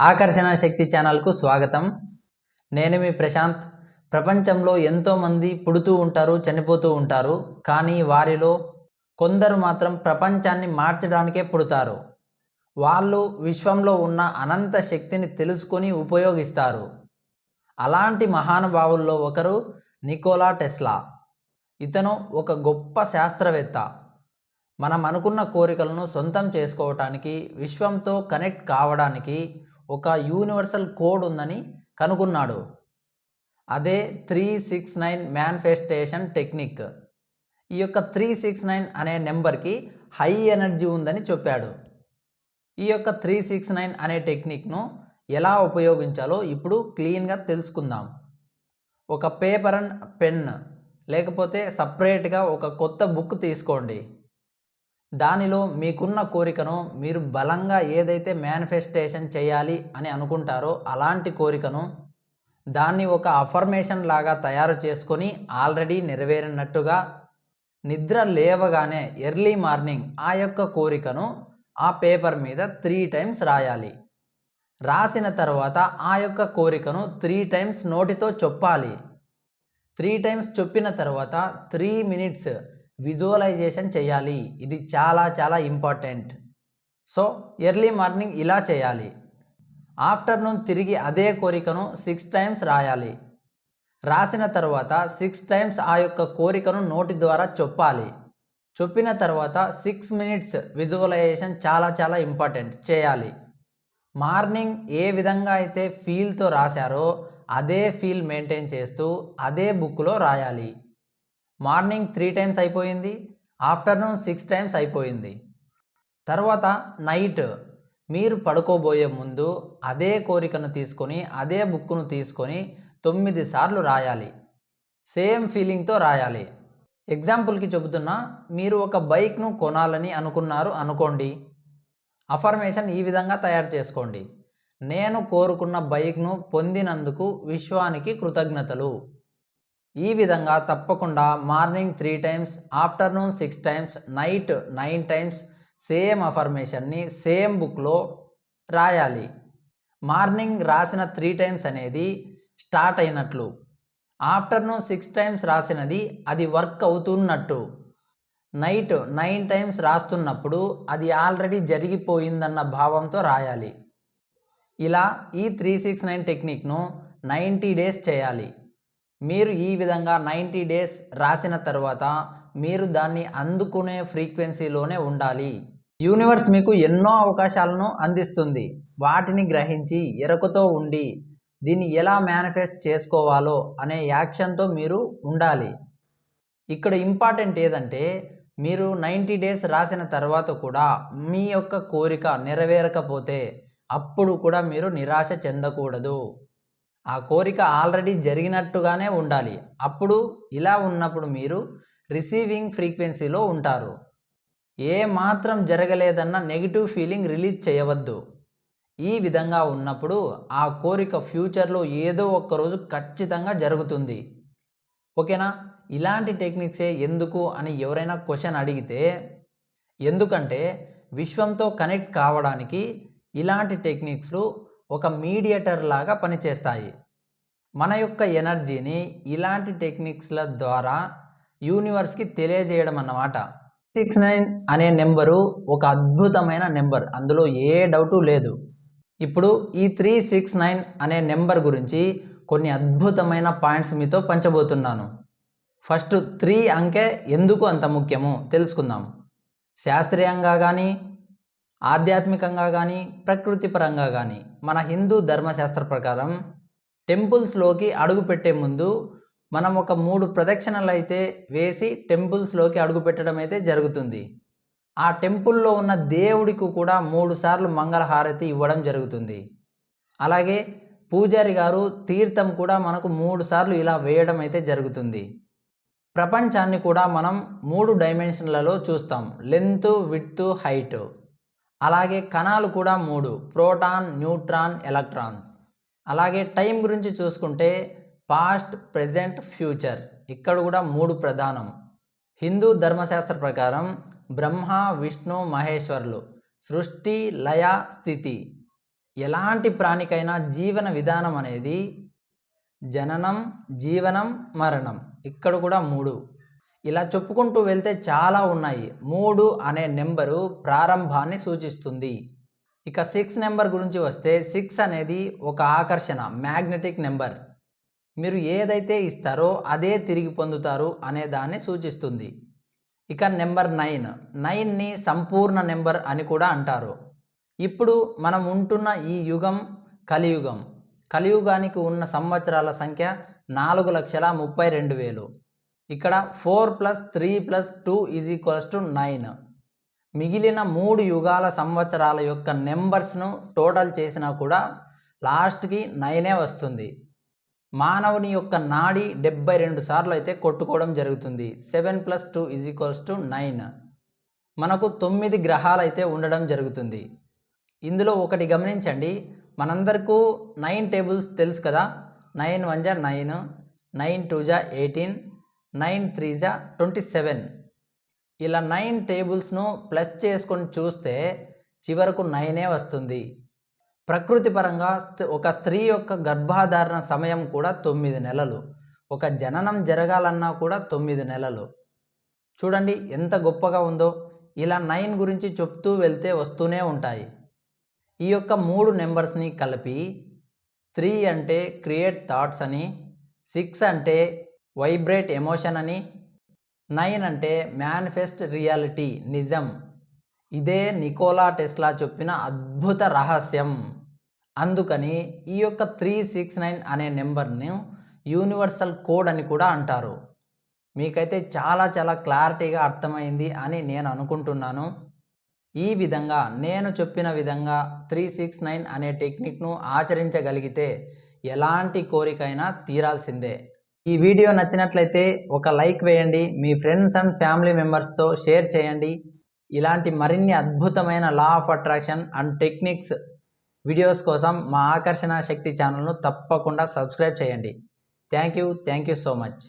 ఆకర్షణ శక్తి ఛానల్కు స్వాగతం. నేను మీ ప్రశాంత్. ప్రపంచంలో ఎంతోమంది పుడుతూ ఉంటారు చనిపోతూ ఉంటారు. కానీ వారిలో కొందరు మాత్రం ప్రపంచాన్ని మార్చడానికే పుడతారు. వాళ్ళు విశ్వంలో ఉన్న అనంత శక్తిని తెలుసుకొని ఉపయోగిస్తారు. అలాంటి మహానుభావుల్లో ఒకరు నికోలా టెస్లా. ఇతను ఒక గొప్ప శాస్త్రవేత్త. మనం అనుకున్న కోరికలను సొంతం చేసుకోవటానికి విశ్వంతో కనెక్ట్ కావడానికి ఒక యూనివర్సల్ కోడ్ ఉందని కనుగొన్నాడు. అదే three six nine manifestation technique. ఈ యొక్క త్రీ సిక్స్ నైన్ అనే నెంబర్కి హై ఎనర్జీ ఉందని చెప్పాడు. ఈ యొక్క త్రీ సిక్స్ నైన్ అనే టెక్నిక్ను ఎలా ఉపయోగించాలో ఇప్పుడు క్లీన్గా తెలుసుకుందాం. ఒక పేపర్ అండ్ పెన్ లేకపోతే సపరేట్గా ఒక కొత్త బుక్ తీసుకోండి. దానిలో మీకున్న కోరికను మీరు బలంగా ఏదైతే మేనిఫెస్టేషన్ చేయాలి అని అనుకుంటారో అలాంటి కోరికను దాన్ని ఒక అఫర్మేషన్ లాగా తయారు చేసుకొని ఆల్రెడీ నెరవేరినట్టుగా నిద్ర లేవగానే ఎర్లీ మార్నింగ్ ఆ యొక్క కోరికను ఆ పేపర్ మీద త్రీ టైమ్స్ రాయాలి. రాసిన తర్వాత ఆ యొక్క కోరికను త్రీ టైమ్స్ నోటితో చొప్పాలి. త్రీ టైమ్స్ చొప్పిన తర్వాత త్రీ మినిట్స్ విజువలైజేషన్ చేయాలి. ఇది చాలా చాలా ఇంపార్టెంట్. సో ఎర్లీ మార్నింగ్ ఇలా చేయాలి. ఆఫ్టర్నూన్ తిరిగి అదే కోరికను సిక్స్ టైమ్స్ రాయాలి. రాసిన తర్వాత సిక్స్ టైమ్స్ ఆ యొక్క కోరికను నోటి ద్వారా చెప్పాలి. చెప్పిన తర్వాత సిక్స్ మినిట్స్ విజువలైజేషన్ చాలా చాలా ఇంపార్టెంట్. చేయాలి. మార్నింగ్ ఏ విధంగా అయితే ఫీల్తో రాశారో అదే ఫీల్ మెయింటైన్ చేస్తూ అదే బుక్లో రాయాలి. మార్నింగ్ త్రీ టైమ్స్ అయిపోయింది ఆఫ్టర్నూన్ సిక్స్ టైమ్స్ అయిపోయింది. తర్వాత నైట్ మీరు పడుకోబోయే ముందు అదే కోరికను తీసుకొని అదే బుక్ను తీసుకొని తొమ్మిది సార్లు రాయాలి. సేమ్ ఫీలింగ్తో రాయాలి. ఎగ్జాంపుల్కి చెబుతున్నా మీరు ఒక బైక్ను కొనాలని అనుకున్నారు అనుకోండి. అఫర్మేషన్ ఈ విధంగా తయారు చేసుకోండి. నేను కోరుకున్న బైక్ను పొందినందుకు విశ్వానికి కృతజ్ఞతలు. ఈ విధంగా తప్పకుండా morning three times afternoon six times night nine times same అఫర్మేషన్ని same బుక్లో రాయాలి. మార్నింగ్ రాసిన త్రీ టైమ్స్ అనేది స్టార్ట్ అయినట్లు. ఆఫ్టర్నూన్ సిక్స్ టైమ్స్ రాసినది అది వర్క్ అవుతున్నట్టు. నైట్ నైన్ టైమ్స్ రాస్తున్నప్పుడు అది ఆల్రెడీ జరిగిపోయిందన్న భావంతో రాయాలి. ఇలా ఈ త్రీ సిక్స్ నైన్ టెక్నిక్ను నైంటీ డేస్ చేయాలి. మీరు ఈ విధంగా నైంటీ డేస్ రాసిన తర్వాత మీరు దాన్ని అందుకునే ఫ్రీక్వెన్సీలోనే ఉండాలి. యూనివర్స్ మీకు ఎన్నో అవకాశాలను అందిస్తుంది. వాటిని గ్రహించి ఎరకుతో ఉండి దీన్ని ఎలా మేనిఫెస్ట్ చేసుకోవాలో అనే యాక్షన్తో మీరు ఉండాలి. ఇక్కడ ఇంపార్టెంట్ ఏదంటే మీరు నైంటీ డేస్ రాసిన తర్వాత కూడా మీ యొక్క కోరిక నెరవేరకపోతే అప్పుడు కూడా మీరు నిరాశ చెందకూడదు. ఆ కోరిక ఆల్రెడీ జరిగినట్టుగానే ఉండాలి. అప్పుడు ఇలా ఉన్నప్పుడు మీరు రిసీవింగ్ ఫ్రీక్వెన్సీలో ఉంటారు. ఏ మాత్రం జరగలేదన్న నెగిటివ్ ఫీలింగ్ రిలీజ్ చేయవద్దు. ఈ విధంగా ఉన్నప్పుడు ఆ కోరిక ఫ్యూచర్లో ఏదో ఒక్కరోజు ఖచ్చితంగా జరుగుతుంది. ఓకేనా? ఇలాంటి టెక్నిక్సే ఎందుకు అని ఎవరైనా క్వశ్చన్ అడిగితే ఎందుకంటే విశ్వంతో కనెక్ట్ కావడానికి ఇలాంటి టెక్నిక్స్లు ఒక మీడియేటర్ లాగా పనిచేస్తాయి. మన యొక్క ఎనర్జీని ఇలాంటి టెక్నిక్స్ల ద్వారా యూనివర్స్కి తెలియజేయడం అన్నమాట. సిక్స్ నైన్ అనే నెంబరు ఒక అద్భుతమైన నెంబర్. అందులో ఏ డౌటు లేదు. ఇప్పుడు ఈ త్రీ సిక్స్ నైన్ అనే నెంబర్ గురించి కొన్ని అద్భుతమైన పాయింట్స్ మీతో పంచబోతున్నాను. ఫస్ట్ త్రీ అంకె ఎందుకు అంత ముఖ్యమో తెలుసుకుందాం. శాస్త్రీయంగా కానీ ఆధ్యాత్మికంగా కానీ ప్రకృతి పరంగా కానీ మన హిందూ ధర్మశాస్త్ర ప్రకారం టెంపుల్స్లోకి అడుగు పెట్టే ముందు మనం ఒక మూడు ప్రదక్షిణలు అయితే వేసి టెంపుల్స్లోకి అడుగు పెట్టడం అయితే జరుగుతుంది. ఆ టెంపుల్లో ఉన్న దేవుడికి కూడా మూడు సార్లు మంగళహారతి ఇవ్వడం జరుగుతుంది. అలాగే పూజారి గారు తీర్థం కూడా మనకు మూడు సార్లు ఇలా వేయడం అయితే జరుగుతుంది. ప్రపంచాన్ని కూడా మనం మూడు డైమెన్షన్లలో చూస్తాం. Length width height. అలాగే కణాలు కూడా మూడు ప్రోటాన్ న్యూట్రాన్ ఎలక్ట్రాన్స్. అలాగే టైం గురించి చూసుకుంటే పాస్ట్ ప్రజెంట్ ఫ్యూచర్. ఇక్కడ కూడా మూడు ప్రధానం. హిందూ ధర్మశాస్త్ర ప్రకారం బ్రహ్మ విష్ణు మహేశ్వరులు. సృష్టి లయ స్థితి. ఎలాంటి ప్రాణికైనా జీవన విధానం అనేది జననం జీవనం మరణం. ఇక్కడ కూడా మూడు. ఇలా చెప్పుకుంటూ వెళ్తే చాలా ఉన్నాయి. మూడు అనే నెంబరు ప్రారంభాన్ని సూచిస్తుంది. ఇక సిక్స్ నెంబర్ గురించి వస్తే సిక్స్ అనేది ఒక ఆకర్షణ మ్యాగ్నెటిక్ నెంబర్. మీరు ఏదైతే ఇస్తారో అదే తిరిగి పొందుతారు అనే దాన్ని సూచిస్తుంది. ఇక నెంబర్ నైన్ నైన్ని సంపూర్ణ నెంబర్ అని కూడా అంటారు. ఇప్పుడు మనం ఉంటున్న ఈ యుగం కలియుగం. కలియుగానికి ఉన్న సంవత్సరాల సంఖ్య నాలుగు లక్షల ముప్పై రెండు వేలు. ఇక్కడ four plus three plus two is equals to nine. మిగిలిన మూడు యుగాల సంవత్సరాల యొక్క నెంబర్స్ను టోటల్ చేసినా కూడా లాస్ట్కి నైనే వస్తుంది. మానవుని యొక్క నాడి డెబ్బై రెండు సార్లు అయితే కొట్టుకోవడం జరుగుతుంది. Seven plus two is equals to nine. మనకు తొమ్మిది గ్రహాలు అయితే ఉండడం జరుగుతుంది. ఇందులో ఒకటి గమనించండి. మనందరికీ నైన్ టేబుల్స్ తెలుసు కదా. నైన్ వన్ జా నైన్ నైన్ టూ జా ఎయిటీన్ నైన్ త్రీ జా ట్వంటీ సెవెన్. ఇలా నైన్ టేబుల్స్ను ప్లస్ చేసుకొని చూస్తే చివరకు నైనే వస్తుంది. ప్రకృతి పరంగా ఒక స్త్రీ యొక్క గర్భాధారణ సమయం కూడా తొమ్మిది నెలలు. ఒక జననం జరగాలన్నా కూడా తొమ్మిది నెలలు. చూడండి ఎంత గొప్పగా ఉందో. ఇలా నైన్ గురించి చెప్తూ వెళ్తే వస్తూనే ఉంటాయి. ఈ యొక్క మూడు నెంబర్స్ని కలిపి త్రీ అంటే క్రియేట్ థాట్స్ అని సిక్స్ అంటే వైబ్రేట్ ఎమోషన్ అని. నైన్ అంటే మేనిఫెస్ట్ రియాలిటీ నిజం. ఇదే నికోలా టెస్లా చెప్పిన అద్భుత రహస్యం. అందుకని ఈ యొక్క త్రీ సిక్స్ నైన్ అనే నెంబర్ను యూనివర్సల్ కోడ్ అని కూడా అంటారు. మీకైతే చాలా చాలా క్లారిటీగా అర్థమైంది అని నేను అనుకుంటున్నాను. ఈ విధంగా నేను చెప్పిన విధంగా త్రీ సిక్స్ నైన్ అనే టెక్నిక్ను ఆచరించగలిగితే ఎలాంటి కోరికైనా తీరాల్సిందే. ఈ వీడియో నచ్చినట్లయితే ఒక లైక్ వేయండి మీ ఫ్రెండ్స్ అండ్ ఫ్యామిలీ మెంబర్స్తో షేర్ చేయండి. ఇలాంటి మరిన్ని అద్భుతమైన law of attraction and techniques videos కోసం మా ఆకర్షణ శక్తి ఛానల్ను తప్పకుండా సబ్స్క్రైబ్ చేయండి. Thank you thank you so much